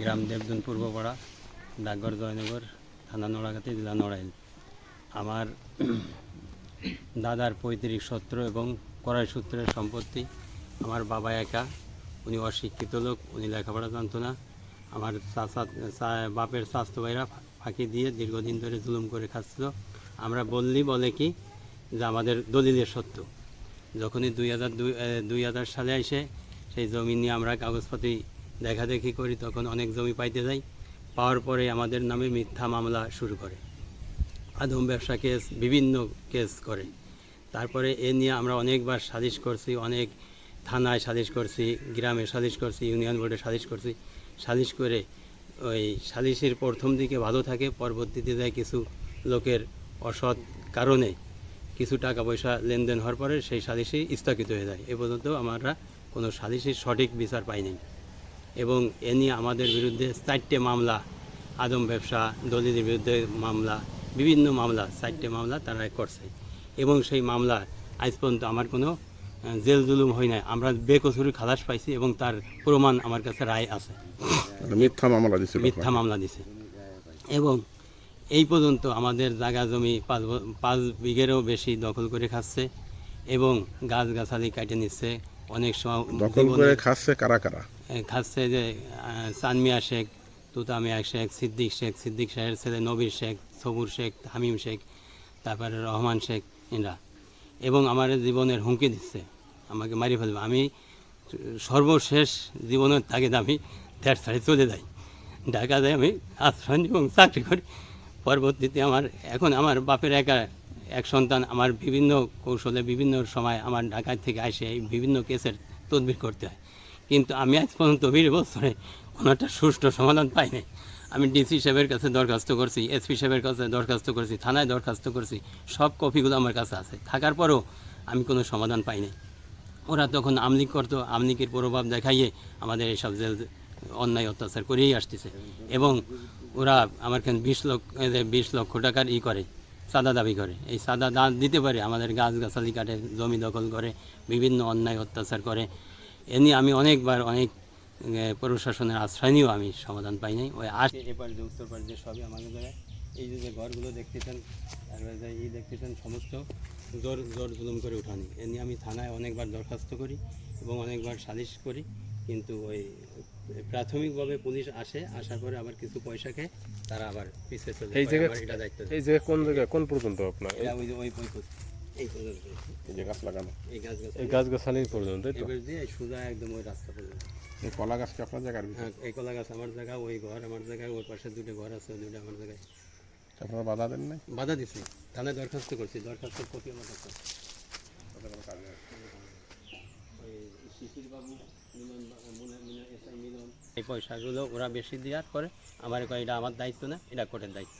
গ্রাম দেবদুন, পূর্বপাড়া, ডাকঘর, জয়নগর, থানা নোড়াগাতি, জেলা নড়াইল। আমার দাদার পৈতৃক সত্র এবং কড়াই সূত্রের সম্পত্তি। আমার বাবা একা, উনি অশিক্ষিত লোক, উনি লেখাপড়া জানতো না। আমার বাপের স্বাস্থ্য ভাইরা ফাঁকি দিয়ে দীর্ঘদিন ধরে জুলুম করে খাচ্ছিল। আমরা বললি বলে কি যে আমাদের দলিলের সত্য। যখনই দুই হাজার দুই হাজার সালে এসে সেই জমি নিয়ে আমরা কাগজপাতি দেখাদেখি করি, তখন অনেক জমি পাইতে যাই। পাওয়ার পরে আমাদের নামে মিথ্যা মামলা শুরু করে। আদম ব্যবসা কেস, বিভিন্ন কেস করে। তারপরে এ নিয়ে আমরা অনেকবার সাজিশ করছি, অনেক থানায় সাজিশ করছি, গ্রামে সালিশ করছি, ইউনিয়ন বোর্ডে সালিশ করছি। সালিশ করে ওই সালিশের প্রথম দিকে ভালো থাকে, পরবর্তীতে যায় কিছু লোকের অসৎ কারণে কিছু টাকা পয়সা লেনদেন হওয়ার পরে সেই সালিশই স্থগিত হয়ে যায়। এ পর্যন্ত আমরা কোনো সালিশের সঠিক বিচার পাইনি। এবং এ নিয়ে আমাদের বিরুদ্ধে চারটে মামলা আদম ব্যবসা দলিলের বিরুদ্ধে মামলা বিভিন্ন মামলা চারটে মামলা তারা করছে এবং সেই মামলা আজ পর্যন্ত আমার কোনো জেল জুলুম হয় নাই। আমরা বেকসুরি খালাস পাইছি এবং তার প্রমাণ আমার কাছে রায় আছে। মিথ্যা মামলা দিছিল মিথ্যা মামলা দিছে। এবং এই পর্যন্ত আমাদের জায়গা জমি পাঁচ পাঁচ বিঘেরও বেশি দখল করে খাচ্ছে এবং গাছগাছালি কাটে নিচ্ছে। অনেক সময় দখল করে খাচ্ছে কারা কারা? খাচ্ছে যে আহ, চানমিয়া শেখ তুতামিয়া শেখ সিদ্দিক শেখ সিদ্দিক শেখের ছেলে নবীর শেখ সবুর শেখ হামিম শেখ তারপরে রহমান শেখ এরা। এবং আমার জীবনের হুমকি দিচ্ছে আমাকে মারি ফেলবে। আমি সর্বশেষ জীবনের তাগিদ আমি দেড় ছাড়ে চলে যাই। ঢাকা যাই আমি আশ্রয় এবং চাকরি করি। পরবর্তীতে আমার এখন আমার বাপের একা এক সন্তান আমার বিভিন্ন কৌশলে বিভিন্ন সময় আমার ঢাকায় থেকে আসে বিভিন্ন কেসের তদবির করতে হয়। কিন্তু আমি আজ পর্যন্ত বিশ বছরে কোনো একটা সুষ্ঠু সমাধান পাইনি। আমি ডিসি সাহেবের কাছে দরখাস্ত করছি, এসপি সাহেবের কাছে দরখাস্ত করছি, থানায় দরখাস্ত করছি, সব কপিগুলো আমার কাছে আছে। থাকার পরেও আমি কোনো সমাধান পাইনি। ওরা তখন আমলিক করতো, আমলিকের প্রভাব দেখাইয়ে আমাদের এইসব জেল অন্যায় অত্যাচার করেই আসতেছে। এবং ওরা আমার কাছে বিশ লক্ষ বিশ লক্ষ টাকার ই করে, সাদা দাবি করে। এই সাদা দাঁত দিতে পারে, আমাদের গাছ গাছালি কাটে, জমি দখল করে, বিভিন্ন অন্যায় অত্যাচার করে। এ নিয়ে আমি অনেকবার অনেক প্রশাসনের আশ্রয় নিয়েও আমি সমাধান পাই নাই। ওই আস এপার যে উত্তর পার যে সবই আমাদের জায়গায় এই যে যে ঘরগুলো দেখতেছেন তারপরে যে ই দেখতেছেন সমস্ত জোর জোর জুলুম করে উঠানি। এ নিয়ে আমি থানায় অনেকবার দরখাস্ত করি এবং অনেকবার সালিশ করি। কিন্তু ওই প্রাথমিকভাবে পুলিশ আসে আসার পরে আবার কিছু পয়সা খেয়ে তারা আবার পিছিয়ে চলে এই জায়গায় কোন জায়গায়? কোন পর্যন্ত আপনার? ওই যে ওই এই পর্যন্ত এই যে গাছ লাগানো। এই গাছ গাছ এই গাছগাছালি পর্যন্ত তাই এবার দিয়ে সোজা একদম ওই রাস্তা পর্যন্ত। এই কলা গাছ কি আপনার জায়গার হ্যাঁ এই কলা গাছ আমার জায়গা ওই ঘর আমার জায়গায় ওর পাশে দুটো ঘর আছে ওই দুটো আমার জায়গায়। আপনারা বাধা দেন নাই? বাধা দিছি। থানায় দরখাস্ত করছি দরখাস্তের কপি আমার কাছে। ওই শিশির বাবু মিলন বা- মিলন- মিলন এসআই মিলন এই পয়সাগুলো ওরা বেশি দেওয়ার পরে আমার কয় এটা আমার দায়িত্ব না এটা কোর্টের দায়িত্ব।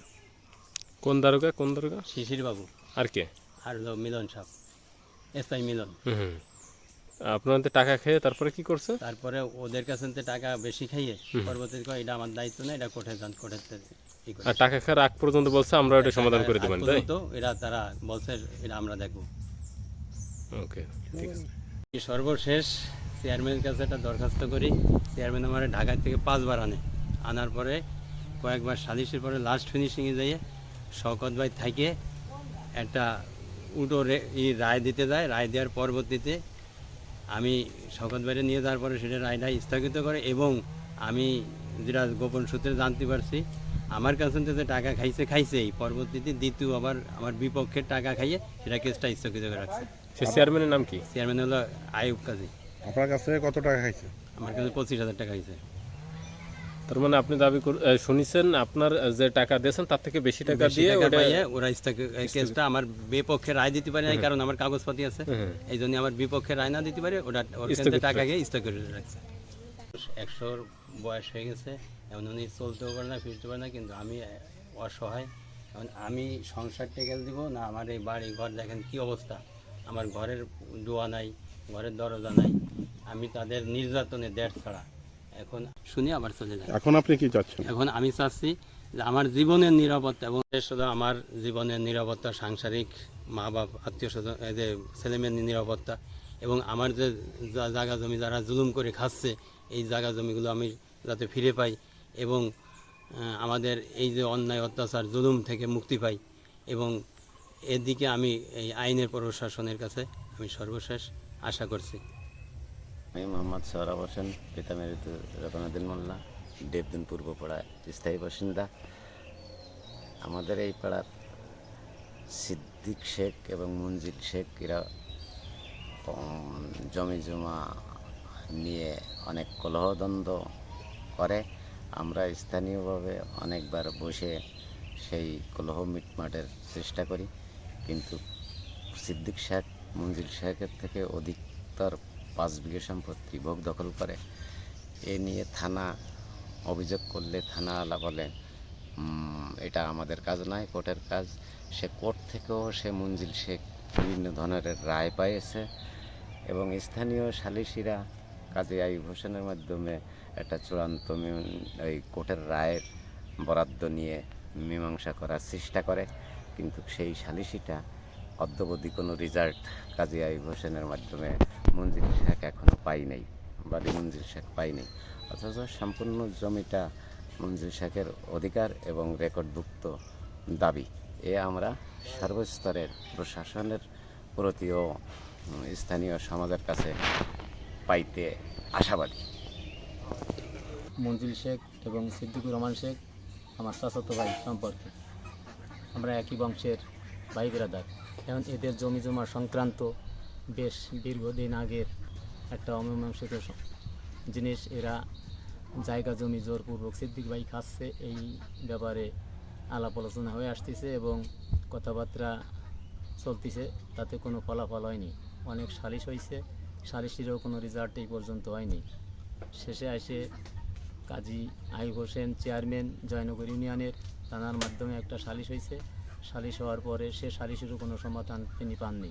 কোন দারোগা কোন দারোগা? শিশির বাবু আর কে? আর হলো মিলন সাহ এসআই মিলন। হুম হুম। আপনাদের টাকা খেয়ে তারপরে কি করছে? তারপরে ওদের কাছে টাকা বেশি খাইয়ে পরবর্তীতে কয় এটা আমার দায়িত্ব না এটা কোর্টে যান করে। আর টাকা খাওয়ার আগ পর্যন্ত বলছে আমরা ওটা সমাধান করে দেবেন তাই? পর্যন্ত এরা তারা বলছে এটা আমরা দেখব। ওকে ঠিক আছে। সর্বশেষ চেয়ারম্যানের কাছে একটা দরখাস্ত করি। চেয়ারম্যান আমার ঢাকা থেকে পাঁচবার আনে। আনার পরে কয়েকবার সালিশের পরে লাস্ট ফিনিশিংয়ে যাইয়ে শওকত ভাই থাকে একটা উল্টো রে- ই রায় দিতে যায় রায় দেওয়ার পরবর্তীতে আমি শওকত বাইরে নিয়ে যাওয়ার পরে সেটা রায়টা স্থগিত করে এবং আমি যেটা গোপন সূত্রে জানতে পারছি আমার কাছে থেকে যে টাকা খাইছে খাইছেই পরবর্তীতে দ্বিতীয় আবার আমার বিপক্ষের টাকা খাইয়ে সেটা কেসটা স্থগিত করে রাখছে। সে চেয়ারম্যানের নাম কি? চেয়ারম্যান হলো আয়ুব কাজী। আপনার কাছ থেকে কত টাকা খাইছে? আমার কাছে পঁচিশ হাজার টাকা হয়েছে তার মানে আপনি দাবি শুনেছেন আপনার যে টাকা দিয়েছেন তার থেকে বেশি টাকা দিয়ে ওরা কেসটা আমার বিপক্ষে রায় দিতে পারে নাই কারণ আমার কাগজপাতি আছে। এই জন্য আমার বিপক্ষে রায় না দিতে পারে ওটা ওর কাছে টাকা গিয়ে স্থগিত করে রাখছে। একশোর বয়স হয়ে গেছে এমন উনি চলতেও পারে না ফিরতে পারে না কিন্তু আমি অসহায়। এখন আমি সংসার টেকেল দিব না আমার এই বাড়ি ঘর দেখেন কি অবস্থা। আমার ঘরের দোয়া নাই ঘরের দরজা নাই। আমি তাদের নির্যাতনে দেড় ছাড়া। এখন শুনি আবার চলে যায় এখন আপনি কি চাচ্ছেন? এখন আমি চাচ্ছি যে আমার জীবনের নিরাপত্তা এবং শুধু আমার জীবনের নিরাপত্তা সাংসারিক মা বাপ আত্মীয় স্বজন এই যে ছেলেমেয়ের নিরাপত্তা এবং আমার যে জায়গা জমি যারা জুলুম করে খাচ্ছে এই জায়গা জমিগুলো আমি যাতে ফিরে পাই এবং আমাদের এই যে অন্যায় অত্যাচার জুলুম থেকে মুক্তি পাই এবং এদিকে আমি এই আইনের প্রশাসনের কাছে আমি সর্বশেষ আশা করছি। আমি মোহাম্মদ সৌরভ হোসেন, পিতা মেরিতু রতনাদিন মোল্লা, দেবদিন পূর্ব পাড়ায় স্থায়ী বাসিন্দা। আমাদের এই পাড়ার সিদ্দিক শেখ এবং মঞ্জিল শেখ, এরা জমি জমা নিয়ে অনেক কলহদ্বন্দ্ব করে। আমরা স্থানীয়ভাবে অনেকবার বসে সেই কলহ মিটমাটের চেষ্টা করি, কিন্তু সিদ্দিক শেখ, মঞ্জিল শেখের থেকে অধিকতর পাঁচ বিঘে সম্পত্তি ভোগ দখল করে। এ নিয়ে থানা অভিযোগ করলে থানাওয়ালা বলে এটা আমাদের কাজ নয়, কোর্টের কাজ। সে কোর্ট থেকেও সে মঞ্জিল শেখ বিভিন্ন ধরনের রায় পাইয়েছে এবং স্থানীয় সালিসিরা কাজী আইব হোসেনের মাধ্যমে একটা চূড়ান্ত ওই কোর্টের রায়ের বরাদ্দ নিয়ে মীমাংসা করার চেষ্টা করে। কিন্তু সেই সালিসিটা অদ্যবধি কোনো রেজাল্ট কাজী আইব হোসেনের মাধ্যমে মঞ্জিল শেখ এখনও পাই নাই বাড়ি মঞ্জিল শেখ পাই নাই। অথচ সম্পূর্ণ জমিটা মঞ্জিল শেখের অধিকার এবং রেকর্ডভুক্ত দাবি। এ আমরা সর্বস্তরের প্রশাসনের প্রতিও স্থানীয় সমাজের কাছে পাইতে আশাবাদী। মঞ্জুল শেখ এবং সিদ্দিকুর রহমান শেখ, আমার চাচাতো ভাই সম্পর্কে। আমরা একই বংশের ভাই বেরাদার এখন এদের জমি জমা সংক্রান্ত বেশ দীর্ঘদিন আগের একটা অমীমাংসিত জিনিস। এরা জায়গা জমি জোরপূর্বক সিদ্দিক ভাই খাচ্ছে। এই ব্যাপারে আলাপ আলোচনা হয়ে আসতেছে এবং কথাবার্তা চলতেছে, তাতে কোনো ফলাফল হয়নি। অনেক সালিশ হয়েছে সালিশিরও কোনো রেজাল্ট এই পর্যন্ত হয়নি। শেষে আসে কাজী আইব হোসেন চেয়ারম্যান জয়নগর ইউনিয়নের থানার মাধ্যমে একটা সালিশ হয়েছে সালিশ হওয়ার পরে সে সালিশেরও কোনো সমাধান তিনি পাননি।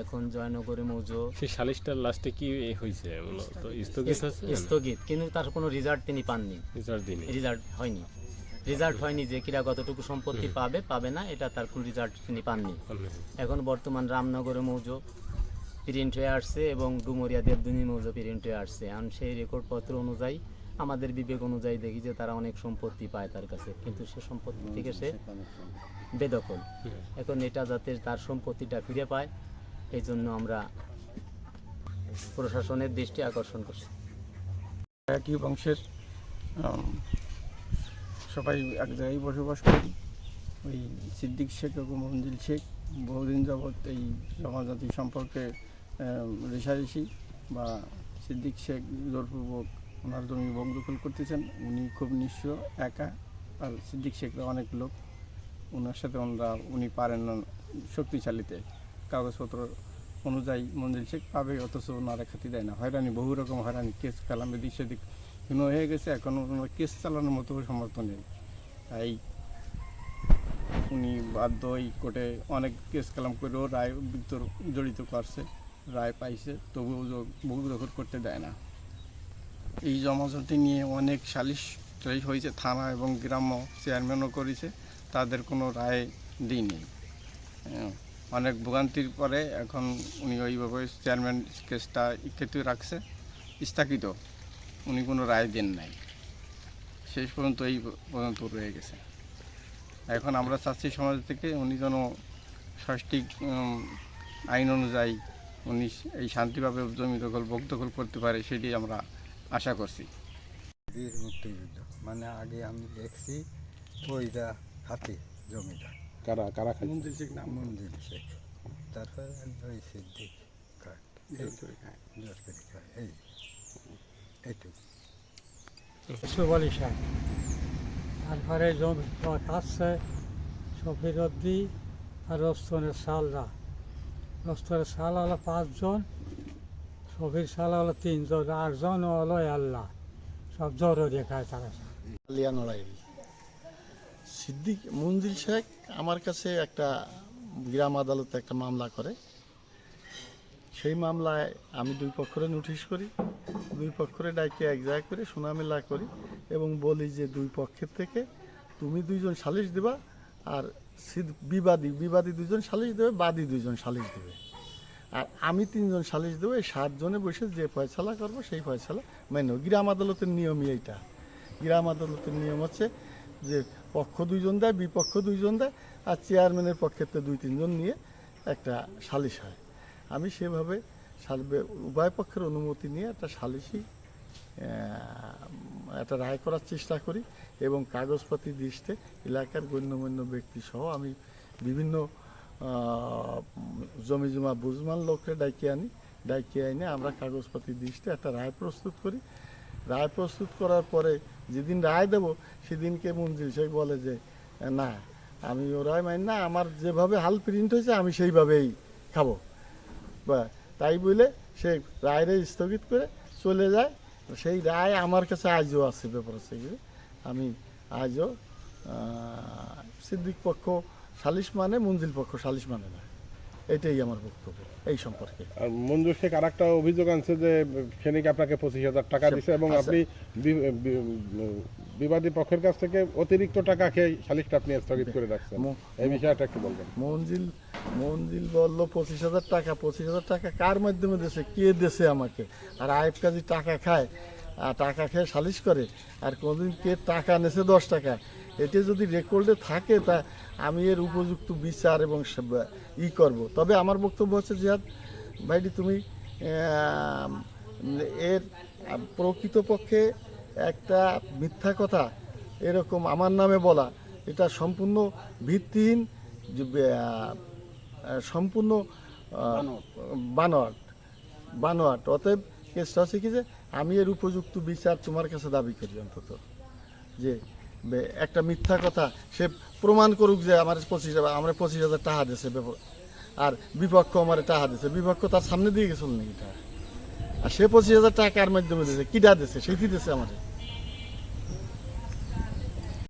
এখন জয়নগরে মৌজো সেই সালিশটার লাস্টে কি এ হয়েছে স্থগিত স্থগিত কিন্তু তার কোনো রেজাল্ট তিনি পাননি। রিজাল্ট দিনে রেজাল্ট হয়নি। রেজাল্ট হয়নি যে কিরা কতটুকু সম্পত্তি পাবে পাবে না এটা তার কোনো রেজাল্ট তিনি পাননি। এখন বর্তমান রামনগরে মৌজো প্রিন্ট হয়ে আসছে এবং ডুমরিয়া দেবদুনি মৌজো প্রিন্ট হয়ে আসছে। এখন সেই রেকর্ডপত্র অনুযায়ী আমাদের বিবেক অনুযায়ী দেখি যে তারা অনেক সম্পত্তি পায় তার কাছে। কিন্তু সে সম্পত্তি থেকে সে বেদখল। এখন এটা যাতে তার সম্পত্তিটা ফিরে পায়, এই জন্য আমরা প্রশাসনের দৃষ্টি আকর্ষণ করছি। একই বংশের সবাই এক জায়গায় বসবাস করি। ওই সিদ্দিক শেখ, এবং মঞ্জিল শেখ বহুদিন যাবৎ এই জমাজাতি সম্পর্কে রেশারেশি বা সিদ্দিক শেখ জোরপূর্বক ওনার জমি ভোগ দখল করতেছেন। উনি খুব নিঃস্ব, একা। আর সিদ্দিক শেখরা অনেক লোক। ওনার সাথে ওনারা, উনি পারেন না শক্তিশালীতে। কাগজপত্র অনুযায়ী মঞ্জিল শেখ পাবে, অথচ ওনারা খাতি দেয় না। হয়রানি, বহু রকম হয়রানি, কেস কালাম এদিক সেদিক। কিন্তু হয়ে গেছে, এখন ওনার কেস চালানোর মতো সমর্থন নেই। তাই উনি বাধ্য ওই কোর্টে অনেক কেস কালাম করেও রায় জড়িত করছে, রায় পাইছে। তবুও বহু দখল করতে দেয় না। এই জমাজতি নিয়ে অনেক সালিশ টালিশ হয়েছে থানা এবং গ্রাম্য চেয়ারম্যানও করেছে তাদের কোনো রায় দিইনি হ্যাঁ, অনেক ভোগান্তির পরে এখন উনি ওইভাবে চেয়ারম্যান কেসটা ইক্ষিত রাখছে স্থগিত। উনি কোনো রায় দেন নাই। শেষ পর্যন্ত এই পর্যন্ত রয়ে গেছে। এখন আমরা চাচ্ছি সমাজ থেকে উনি যেন সঠিক আইন অনুযায়ী উনি এই শান্তিভাবে জমি দখল ভোগ দখল করতে পারে সেটি আমরা আশা করছি। বীর মুক্তিযুদ্ধ। মানে আগে আমি দেখছি ওইটা হাতে জমিটা। কারা কারা খাইছে? মন্দির শেখ নাম মন্দির শেখ। তারপর ওই সিদ্দিক খায় জোর করে খায়। জোর করে খায় এই এইটুকু। সুবলি শাহ তারপরে জমি খাচ্ছে সফিরদ্দি আর রস্তনের সালরা রস্তনের সাল হলো পাঁচজন। সফির সাল হলো তিনজন আটজন হলো আল্লাহ। সব জরুরি খায় তারা সিদ্দিক, মঞ্জিল শেখ আমার কাছে একটা গ্রাম আদালতে একটা মামলা করে। সেই মামলায় আমি দুই পক্ষরে নোটিশ করি। দুই পক্ষরে ডাইকে এক জায়গায় করে সুনামেলা করি এবং বলি যে দুই পক্ষের থেকে তুমি দুইজন সালিশ দিবা আর বিবাদী বিবাদী দুইজন সালিশ দেবে, বাদী দুইজন সালিশ দেবে। আর আমি তিনজন সালিশ দেবো, এই সাতজনে বসে যে ফয়সালা করব সেই ফয়সালা মেনে গ্রাম আদালতের নিয়মই এইটা। গ্রাম আদালতের নিয়ম হচ্ছে যে পক্ষ দুইজন দেয়, বিপক্ষ দুইজন দেয়, আর চেয়ারম্যানের পক্ষে তো দুই তিনজন নিয়ে একটা সালিশ হয়। আমি সেভাবে উভয় পক্ষের অনুমতি নিয়ে একটা সালিশি একটা রায় করার চেষ্টা করি এবং কাগজপাতি দৃষ্টে এলাকার গণ্যমান্য ব্যক্তি সহ আমি বিভিন্ন জমি জমা বুঝমান লোককে ডাইকে আনি ডাইকে আইনে আমরা কাগজপাতি দৃষ্টি একটা রায় প্রস্তুত করি। রায় প্রস্তুত করার পরে যেদিন রায় দেব, সেদিনকে মন্ত্রী শেখ বলে যে, না, আমি ও রায় মানি না, আমার যেভাবে হাল প্রিন্ট হয়েছে, আমি সেইভাবেই খাব। বা তাই বলে সে রায়রে স্থগিত করে চলে যায়। সেই রায় আমার কাছে আজও আছে ব্যাপার আছে। আমি আজও সিদ্দিক পক্ষ সালিশ মানে মঞ্জিল পক্ষ সালিশ মানে না। এটাই আমার বক্তব্য এই সম্পর্কে। আর মঞ্জুর শেখ আর একটা অভিযোগ আনছে যে সেনিক আপনাকে পঁচিশ হাজার টাকা দিছে এবং আচ্ছা। আপনি বিবাদী পক্ষের কাছ থেকে অতিরিক্ত টাকা খেয়ে সালিশটা আপনি স্থগিত করে রাখছেন। এই বিষয়টা একটু বলবেন। মঞ্জিল মঞ্জিল বলল পঁচিশ হাজার টাকা পঁচিশ হাজার টাকা কার মাধ্যমে দেশে কে দেশে আমাকে? আর আয়েব কাজী টাকা খায়? টাকা খেয়ে সালিশ করে, আর কোনদিন কে টাকা নেছে দশ টাকা? এটা যদি রেকর্ডে থাকে, তা আমি এর উপযুক্ত বিচার এবং ই করব। তবে আমার বক্তব্য হচ্ছে জিহাদ, ভাইটি তুমি এর প্রকৃতপক্ষে একটা মিথ্যা কথা এরকম আমার নামে বলা, এটা সম্পূর্ণ ভিত্তিহীন সম্পূর্ণ বানোয়াট বানোয়াট। অতএব কেসটা হচ্ছে কি যে আমি এর উপযুক্ত বিচার তোমার কাছে দাবি করি অন্তত। যে একটা মিথ্যা কথা সে প্রমাণ করুক যে আমার পঁচিশ হাজার, আমার পঁচিশ হাজার টাকা দিয়েছে আর বিপক্ষ আমার টাকা দিয়েছে। বিপক্ষ তার সামনে দিয়ে গেছিল নাকি টাকা আর সে পঁচিশ হাজার টাকা কার মাধ্যমে দিয়েছে? কীটা দিয়েছে? সেইটি দিয়েছে আমার